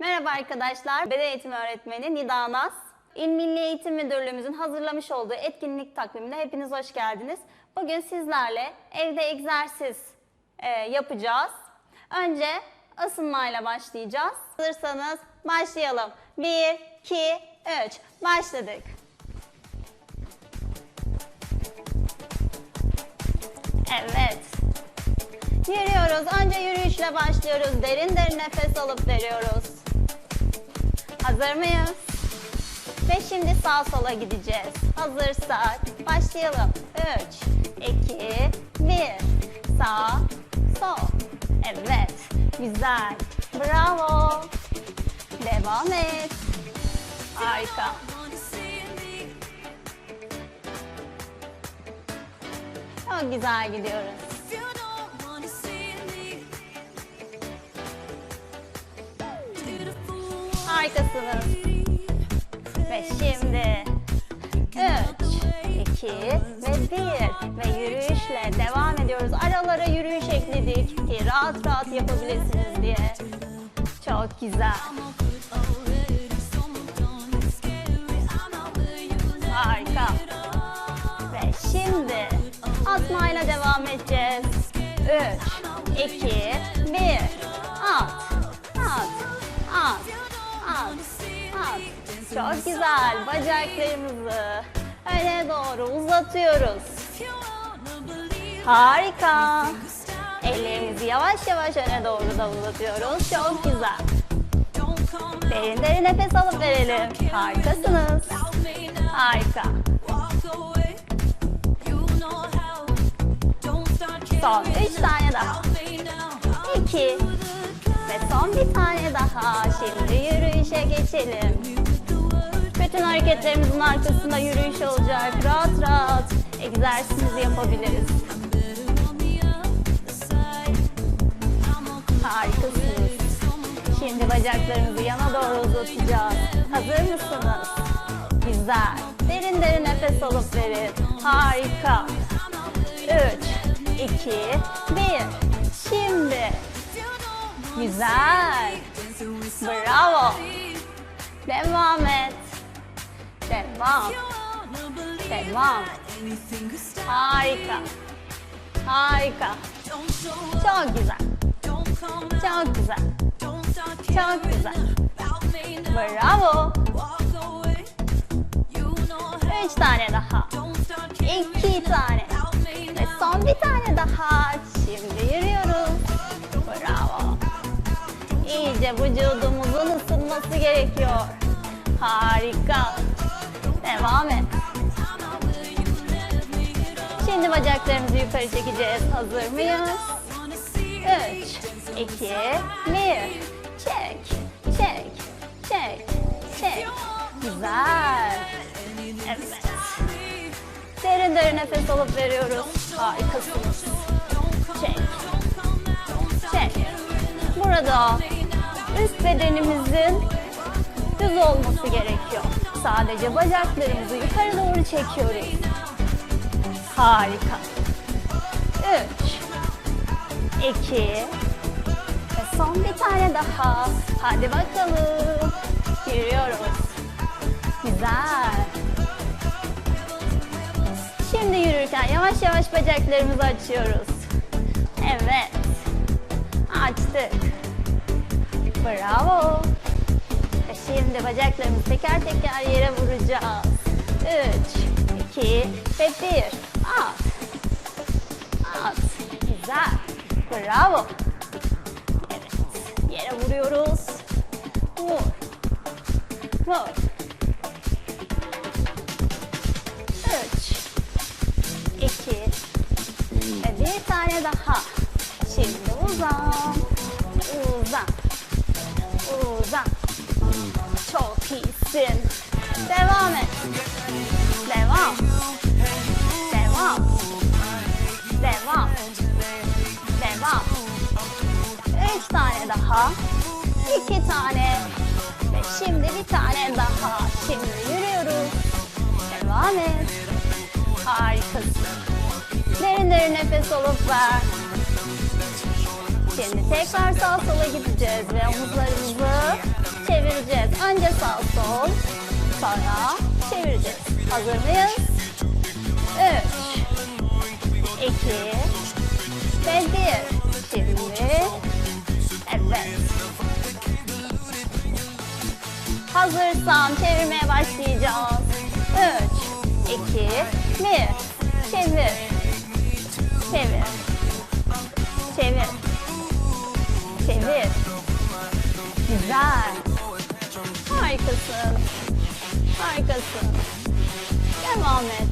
Merhaba arkadaşlar. Beden eğitimi öğretmeni Nida Naz. İl Milli Eğitim Müdürlüğümüzün hazırlamış olduğu etkinlik takvimine hepiniz hoş geldiniz. Bugün sizlerle evde egzersiz e, yapacağız. Önce ısınmayla başlayacağız. Hazırsanız başlayalım. 1, 2, 3. Başladık. Evet. Yürüyoruz. Önce yürüyüşle başlıyoruz. Derin derin nefes alıp veriyoruz. Hazır mıyız? Ve şimdi sağ sola gideceğiz. Hazırsak başlayalım. 3, 2, 1. Sağ, sol. Evet. Güzel. Bravo. Devam et. Harika. Çok güzel gidiyoruz. Harikasınız. Ve şimdi 3, 2 ve 1 ve yürüyüşle devam ediyoruz. Aralara yürüyüş ekledik ki rahat rahat yapabilirsiniz diye. Çok güzel. Harika. Ve şimdi atmayla devam edeceğiz. 3, 2, Çok güzel. Bacaklarımızı öne doğru uzatıyoruz. Harika. Ellerimizi yavaş yavaş öne doğru da uzatıyoruz. Çok güzel. Derin derin nefes alıp verelim. Harikasınız. Harika. Son üç tane daha. İki. Ve son bir tane daha. Şimdi yürüyüşe geçelim. Bütün hareketlerimizin arkasında yürüyüş olacak. Rahat rahat egzersizimizi yapabiliriz. Harikasınız. Şimdi bacaklarımızı yana doğru uzatacağız. Hazır mısınız? Güzel. Derin derin nefes alıp verin. Harika. 3, 2, 1. Şimdi. Güzel. Bravo. Devam et. Devam. Devam. Harika. Harika. Çok güzel. Çok güzel. Çok güzel. Bravo. Üç tane daha. İki tane. Ve son bir tane daha. Şimdi yürüyoruz. Bravo. İyice vücudumuzun ısınması gerekiyor. Harika. Devam et. Şimdi bacaklarımızı yukarı çekeceğiz. Hazır mıyız? 3, 2, 1. Çek, çek, çek, çek. Güzel. Evet. Derin derin nefes alıp veriyoruz. Harikasınız. Çek. Çek. Burada üst bedenimizin düz olması gerekiyor. Sadece bacaklarımızı yukarı doğru çekiyoruz. Harika. 3 2 ve son bir tane daha. Hadi bakalım. Yürüyoruz. Güzel. Şimdi yürürken yavaş yavaş bacaklarımızı açıyoruz. Evet. Açtık. Bravo. Şimdi bacaklarımızı teker teker yere vuracağız. 3, 2 ve 1. At. At. Güzel. Bravo. Evet. Yere vuruyoruz. Vur. Vur. 3 2 ve bir tane daha. Şimdi uzan. Uzan. Uzan. İyisin. Devam et. Devam. Devam. Devam. Devam. Üç tane daha. iki tane. Ve şimdi bir tane daha. Şimdi yürüyoruz. Devam et. Harikasın. Derin derin nefes alıp ver. Şimdi tekrar sağ sola gideceğiz ve omuzlarımızı Önce sağ sol, sonra çevireceğiz. Hazır mıyız? 3, 2 ve 1. Şimdi, evet. Hazırsan çevirmeye başlayacağız. 3, 2, 1. Çevir. Çevir. Çevir. Çevir. Güzel. Harikasın. Harikasın. Devam et.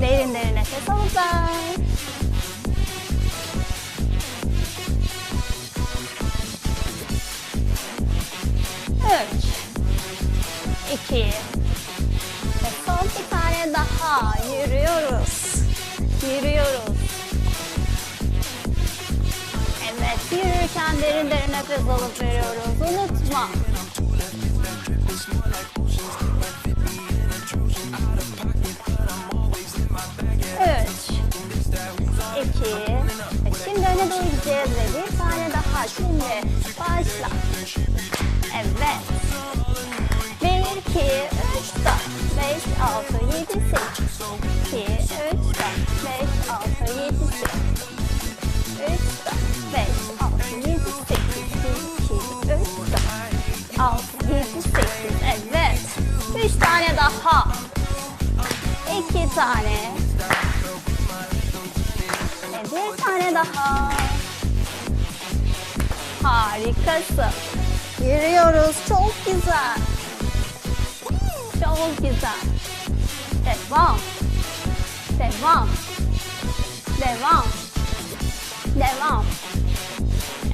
Derin derin nefes alıp. Üç. iki Ve son bir tane daha. Yürüyoruz. Yürüyoruz. Yürürken derin derin nefes alıp veriyoruz. Unutma. Üç, iki, ve şimdi öne doğru gideceğiz ve bir tane daha. Şimdi başla. Evet. Bir, iki, üç, dört, beş, altı, yedi, sekiz. İki, daha. 2 tane. Ve bir tane daha. Harikasın. Yürüyoruz. Çok güzel. Çok güzel. Devam. Devam. Devam. Devam.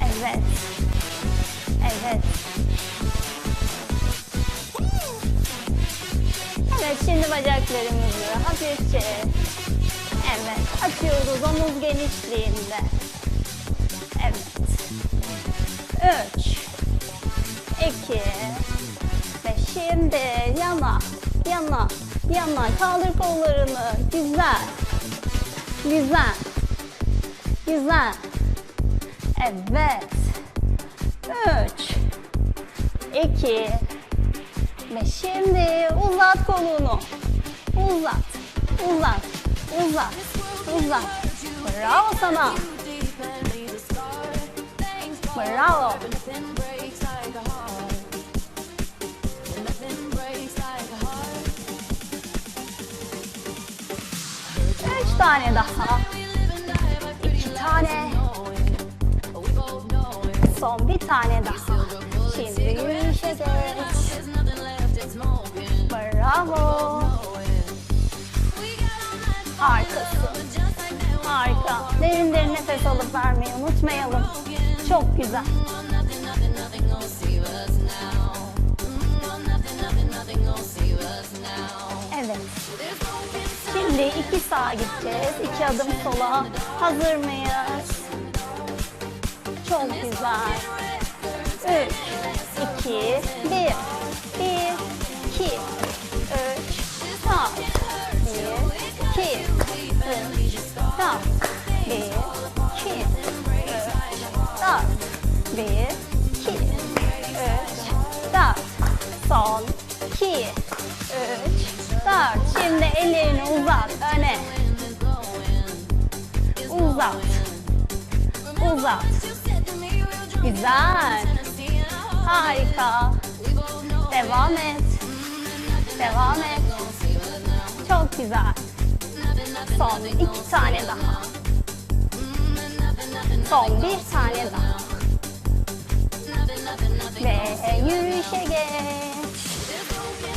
Evet. Evet. Evet şimdi bacaklarımızı hafifçe evet açıyoruz omuz genişliğinde. Evet. Üç. iki Ve şimdi yana yana yana kaldır kollarını. Güzel. Güzel. Güzel. Evet. Üç. iki Ve şimdi uzat kolunu. Uzat. Uzat. Uzat. Uzat. Bravo sana. Bravo. Üç tane daha. İki tane. Son bir tane daha. Şimdi yürüyüşe geç. Derin derin nefes alıp vermeyi unutmayalım. Çok güzel. Evet. Şimdi iki sağa gideceğiz. iki adım sola. Hazır mıyız? Çok güzel. Üç, iki, bir. Bir, iki, üç, dört. Bir, iki, üç, dört. Bir, iki, üç, dört. Son, iki, üç, dört. Şimdi ellerini uzat öne. Uzat. Uzat. Güzel. Harika. Devam et. Devam et. Çok güzel. Son iki tane daha. Son bir tane daha. Yürüyüşe geç.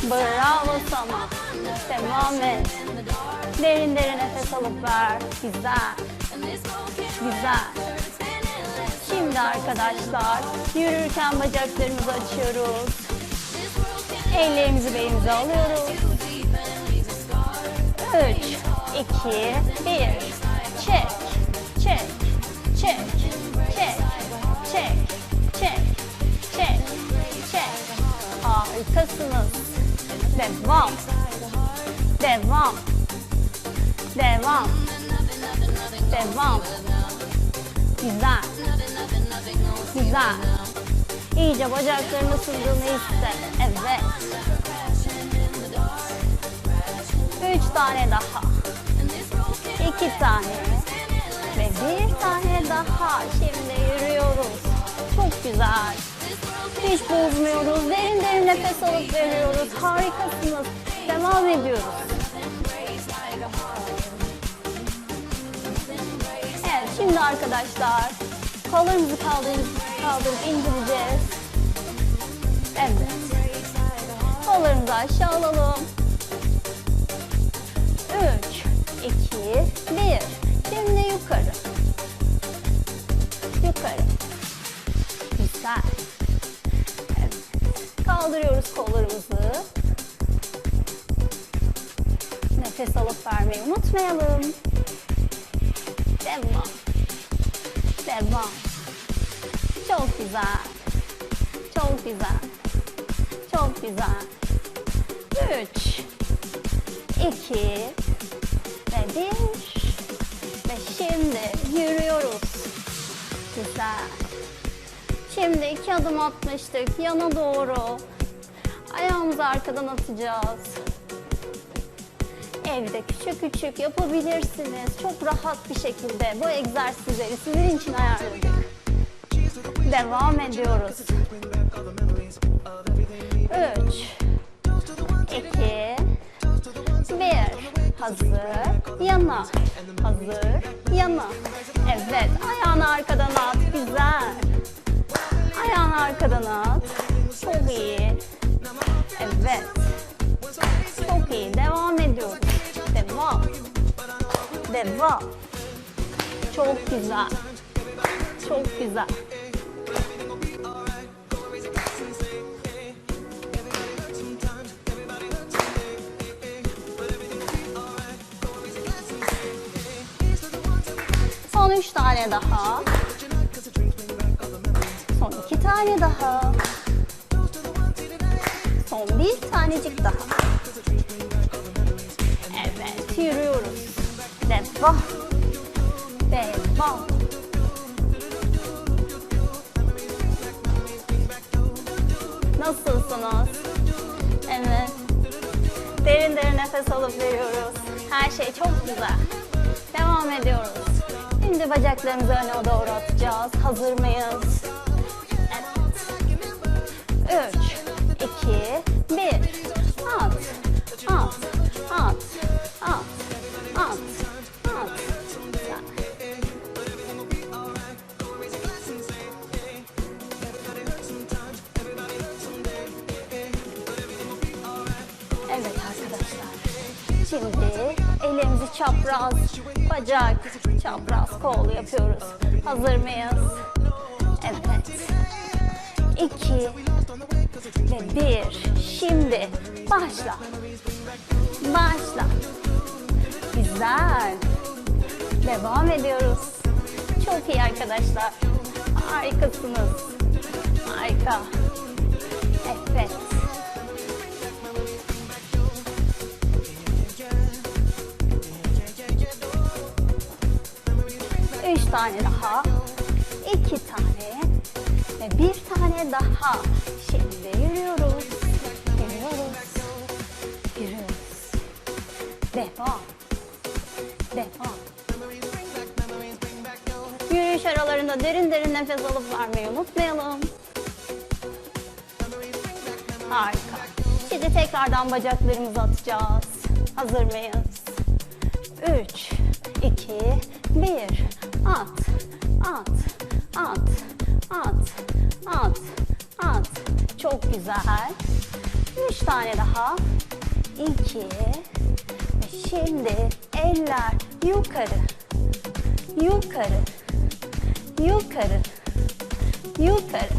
Bravo sana. Devam et. Derin derin nefes alıp ver. Güzel. Güzel. Şimdi arkadaşlar yürürken bacaklarımızı açıyoruz. Ellerimizi belimize alıyoruz. 3, 2, 1. Çek, çek, çek, çek, Harikasınız. Devam. Devam. Devam. Devam. Güzel. Güzel. İyice bacakların ısındığını hisse. Evet. Üç tane daha. İki tane. Ve bir tane daha. Şimdi yürüyoruz. Çok güzel. Hiç bozmuyoruz. Derin derin nefes alıp veriyoruz. Harikasınız. Devam ediyoruz. Evet şimdi arkadaşlar kollarımızı kaldırıp, kaldırıp indireceğiz. Evet. Kollarımızı aşağı alalım. 3, 2, 1. Şimdi yukarı. Yukarı. Kaldırıyoruz kollarımızı. Nefes alıp vermeyi unutmayalım. Devam. Devam. Çok güzel. Çok güzel. Çok güzel. Üç. iki ve bir. Ve şimdi yürüyoruz. Güzel. Şimdi iki adım atmıştık. Yana doğru. Ayağımızı arkadan atacağız. Evde küçük küçük yapabilirsiniz. Çok rahat bir şekilde bu egzersizleri sizin için ayarladık. Devam ediyoruz. 3 2 1 Hazır. Yana. Hazır. Yana. Evet. Ayağını arkadan at. Güzel. Ayağını arkadan at. Çok iyi. Evet. Çok iyi. Devam ediyoruz. Devam. Devam. Çok güzel. Çok güzel. Son üç tane daha. Tane daha. Son bir tanecik daha. Evet, yürüyoruz. Devam. Devam. Nasılsınız? Evet. Derin derin nefes alıp veriyoruz. Her şey çok güzel. Devam ediyoruz. Şimdi bacaklarımızı öne doğru atacağız. Hazır mıyız? 3, 2, 1. At, at, at, at, at, at. Evet arkadaşlar. Şimdi ellerimizi çapraz, bacak, çapraz kol yapıyoruz. Hazır mıyız? Evet. İki ve bir. Şimdi başla. Başla. Güzel. Devam ediyoruz. Çok iyi arkadaşlar. Harikasınız. Harika. Evet. Üç tane daha. iki tane. Ve bir tane daha. Şimdi yürüyoruz. Yürüyoruz. Yürüyoruz. Devam. Devam. Yürüyüş aralarında derin derin nefes alıp vermeyi unutmayalım. Harika. Şimdi tekrardan bacaklarımızı atacağız. Hazır mıyız? 3, 2, 1. At, at, at, at, at, at. Çok güzel. 3 tane daha. 2 ve şimdi eller yukarı. Yukarı. Yukarı. Yukarı.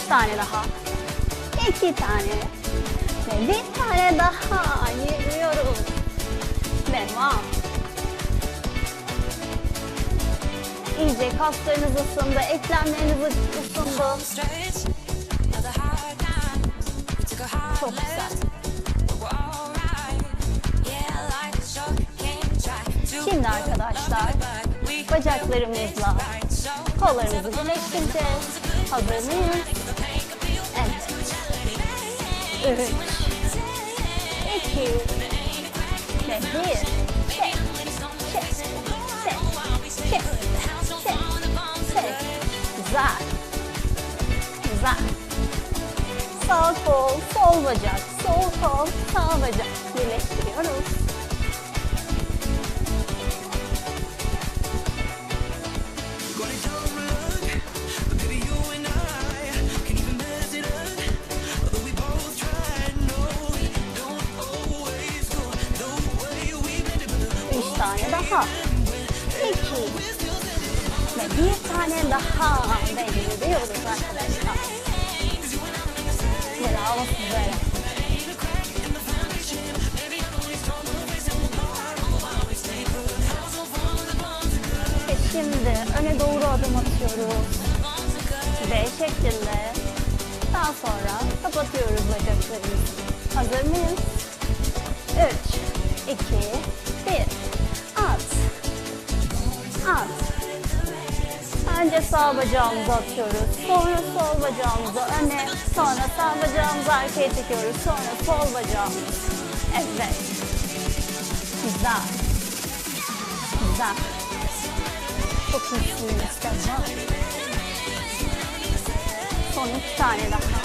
Üç tane daha. iki tane. Ve bir tane daha. Yürüyoruz. Devam. İyice kaslarınız ısındı, eklemleriniz ısındı. Çok güzel. Şimdi arkadaşlar bacaklarımızla kollarımızı birleştireceğiz. Hazır mıyız? Üç, iki ve bir. Çek, çek, çek, çek, çek, çek. Güzel. Güzel. Sağ kol, sol bacak, sol kol, sağ bacak. Birleştiriyoruz. Daha. İki. Ve bir tane daha. Ve gidiyoruz arkadaşlar. Bravo size. Ve şimdi öne doğru adım atıyoruz. V şeklinde. Daha sonra kapatıyoruz bacaklarımızı. Hazır mıyız? 3, 2, 1. At. Önce sağ bacağımızı atıyoruz. Sonra sol bacağımızı öne. Sonra sağ bacağımızı arkaya çekiyoruz. Sonra sol bacağımız. Evet. Güzel. Güzel. Çok iyisiniz. Tamam. Son iki tane daha.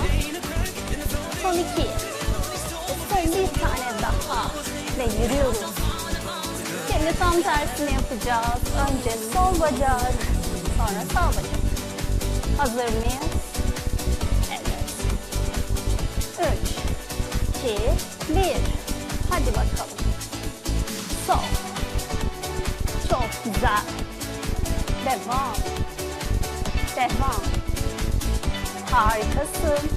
Son iki. Son bir tane daha. Ve yürüyoruz. Şimdi tam tersini yapacağız. Önce sol bacak, sonra sağ bacak. Hazır mıyız? Evet. Üç, iki, bir. Hadi bakalım. Sol. Çok güzel. Devam. Devam. Harikasın.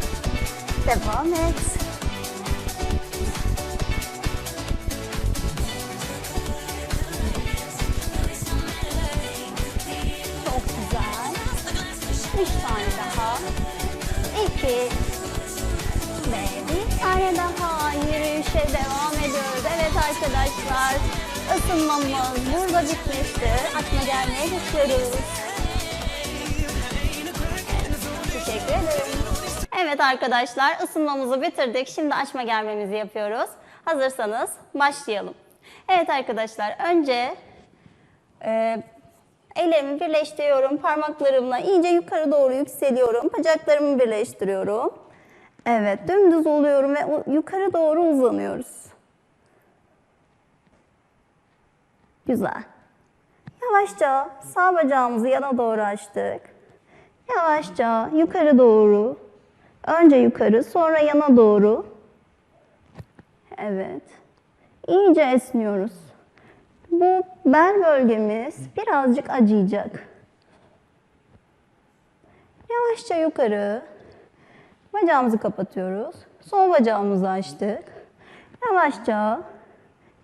Devam et. 2, ve bir daha yürüyüşe devam ediyoruz. Evet arkadaşlar, ısınmamız burada bitmiştir. Atma gelmeye geçiyoruz. Teşekkür ederim. Evet arkadaşlar, ısınmamızı bitirdik. Şimdi açma germemizi yapıyoruz. Hazırsanız başlayalım. Evet arkadaşlar, önce e, ellerimi birleştiriyorum. Parmaklarımla iyice yukarı doğru yükseliyorum. Bacaklarımı birleştiriyorum. Evet dümdüz oluyorum ve yukarı doğru uzanıyoruz. Güzel. Yavaşça sağ bacağımızı yana doğru açtık. Yavaşça yukarı doğru. Önce yukarı, sonra yana doğru. Evet. İyice esniyoruz. Bu bel bölgemiz birazcık acıyacak. Yavaşça yukarı. Bacağımızı kapatıyoruz. Sol bacağımızı açtık. Yavaşça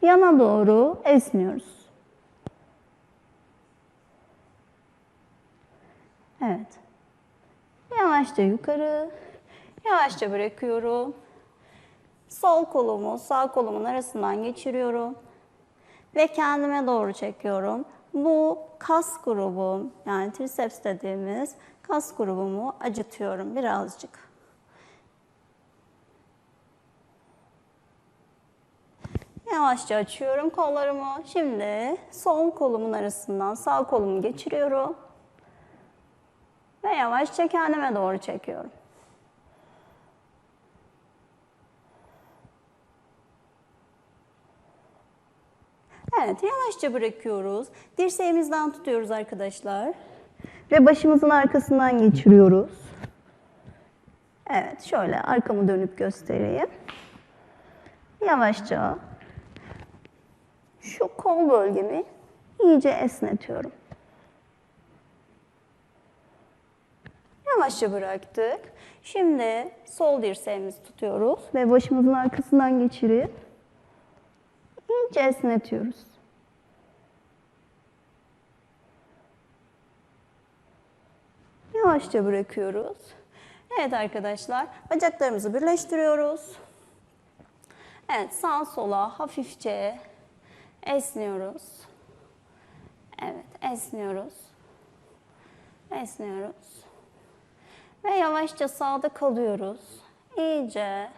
yana doğru esniyoruz. Evet. Yavaşça yukarı. Yavaşça bırakıyorum. Sol kolumu sağ kolumun arasından geçiriyorum. Ve kendime doğru çekiyorum. Bu kas grubum yani triceps dediğimiz kas grubumu acıtıyorum birazcık. Yavaşça açıyorum kollarımı. Şimdi sol kolumun arasından sağ kolumu geçiriyorum. Ve yavaşça kendime doğru çekiyorum. Evet, yavaşça bırakıyoruz. Dirseğimizden tutuyoruz arkadaşlar. Ve başımızın arkasından geçiriyoruz. Evet, şöyle arkamı dönüp göstereyim. Yavaşça şu kol bölgemi iyice esnetiyorum. Yavaşça bıraktık. Şimdi sol dirseğimizi tutuyoruz ve başımızın arkasından geçirip iyice esnetiyoruz. Yavaşça bırakıyoruz. Evet arkadaşlar, bacaklarımızı birleştiriyoruz. Evet, sağ sola hafifçe esniyoruz. Evet, esniyoruz. Esniyoruz. Ve yavaşça sağda kalıyoruz. İyice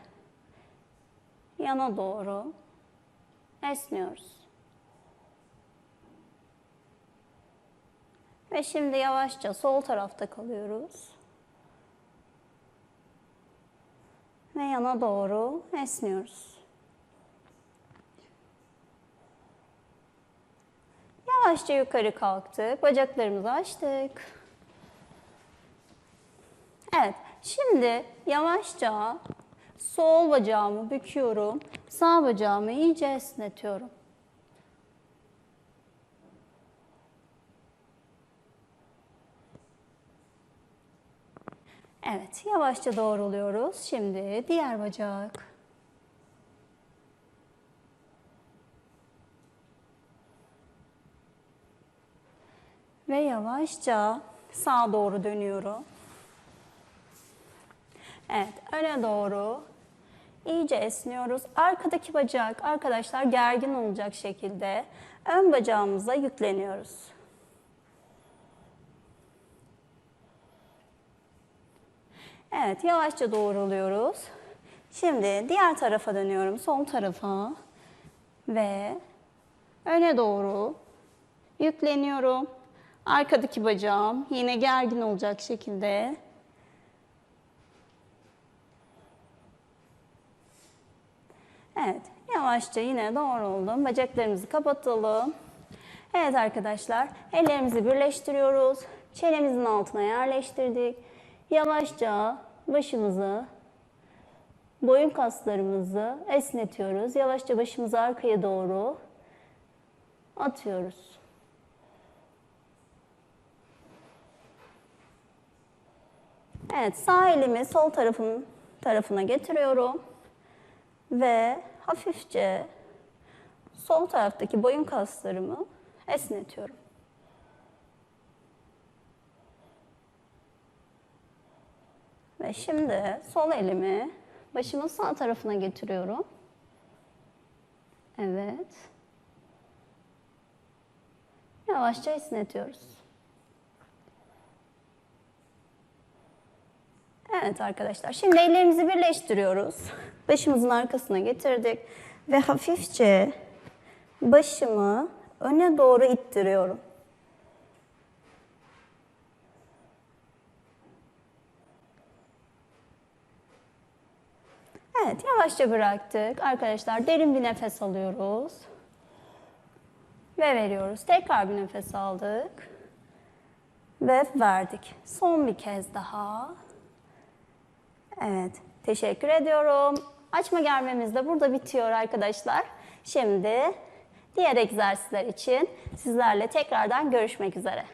yana doğru esniyoruz. Ve şimdi yavaşça sol tarafta kalıyoruz. Ve yana doğru esniyoruz. Yavaşça yukarı kalktık. Bacaklarımızı açtık. Evet, şimdi yavaşça sol bacağımı büküyorum. Sağ bacağımı iyice esnetiyorum. Evet, yavaşça doğruluyoruz. Şimdi diğer bacak. Ve yavaşça sağa doğru dönüyorum. Evet, öne doğru iyice esniyoruz. Arkadaki bacak arkadaşlar gergin olacak şekilde ön bacağımıza yükleniyoruz. Evet, yavaşça doğruluyoruz. Şimdi diğer tarafa dönüyorum, sol tarafa ve öne doğru yükleniyorum. Arkadaki bacağım yine gergin olacak şekilde Evet, yavaşça yine doğruldum. Bacaklarımızı kapatalım. Evet arkadaşlar, ellerimizi birleştiriyoruz. Çenemizin altına yerleştirdik. Yavaşça başımızı, boyun kaslarımızı esnetiyoruz. Yavaşça başımızı arkaya doğru atıyoruz. Evet, sağ elimi sol tarafın tarafına getiriyorum ve hafifçe sol taraftaki boyun kaslarımı esnetiyorum. Ve şimdi sol elimi başımın sağ tarafına getiriyorum. Evet. Yavaşça esnetiyoruz. Evet arkadaşlar. Şimdi ellerimizi birleştiriyoruz. Başımızın arkasına getirdik ve hafifçe başımı öne doğru ittiriyorum. Evet, yavaşça bıraktık. Arkadaşlar derin bir nefes alıyoruz. Ve veriyoruz. Tekrar bir nefes aldık. Ve verdik. Son bir kez daha. Evet, teşekkür ediyorum. Açma germemiz de burada bitiyor arkadaşlar. Şimdi diğer egzersizler için sizlerle tekrardan görüşmek üzere.